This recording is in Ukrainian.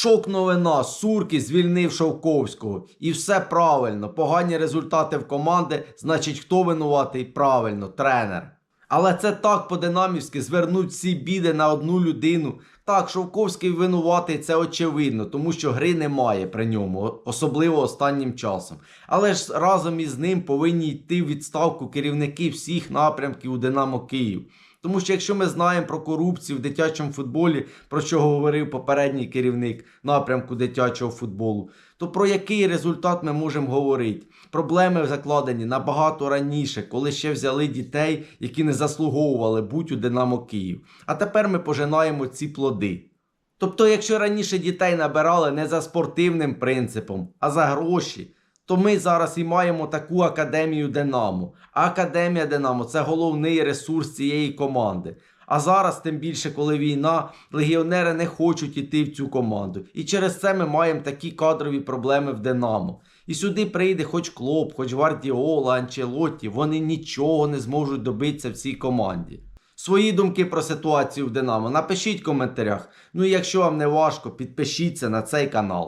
Шок новина, Сурки звільнив Шовковського. І все правильно. Погані результати в команди, значить, хто винуватий? Правильно, тренер. Але це так по-динамівськи звернуть всі біди на одну людину. Так, Шовковський винуватий, це очевидно, тому що гри немає при ньому, особливо останнім часом. Але ж разом із ним повинні йти в відставку керівники всіх напрямків у Динамо Київ. Тому що якщо ми знаємо про корупцію в дитячому футболі, про що говорив попередній керівник напрямку дитячого футболу, то про який результат ми можемо говорити? Проблеми закладені набагато раніше, коли ще взяли дітей, які не заслуговували бути у Динамо Київ. А тепер ми пожинаємо ці плоди. Тобто, якщо раніше дітей набирали не за спортивним принципом, а за гроші, то ми зараз і маємо таку академію Динамо. А академія Динамо це головний ресурс цієї команди. А зараз, тим більше, коли війна, легіонери не хочуть іти в цю команду. І через це ми маємо такі кадрові проблеми в Динамо. І сюди прийде хоч Клоп, хоч Гвардіола, Анчелотті, вони нічого не зможуть добитися в цій команді. Свої думки про ситуацію в Динамо напишіть в коментарях. Ну і якщо вам не важко, підпишіться на цей канал.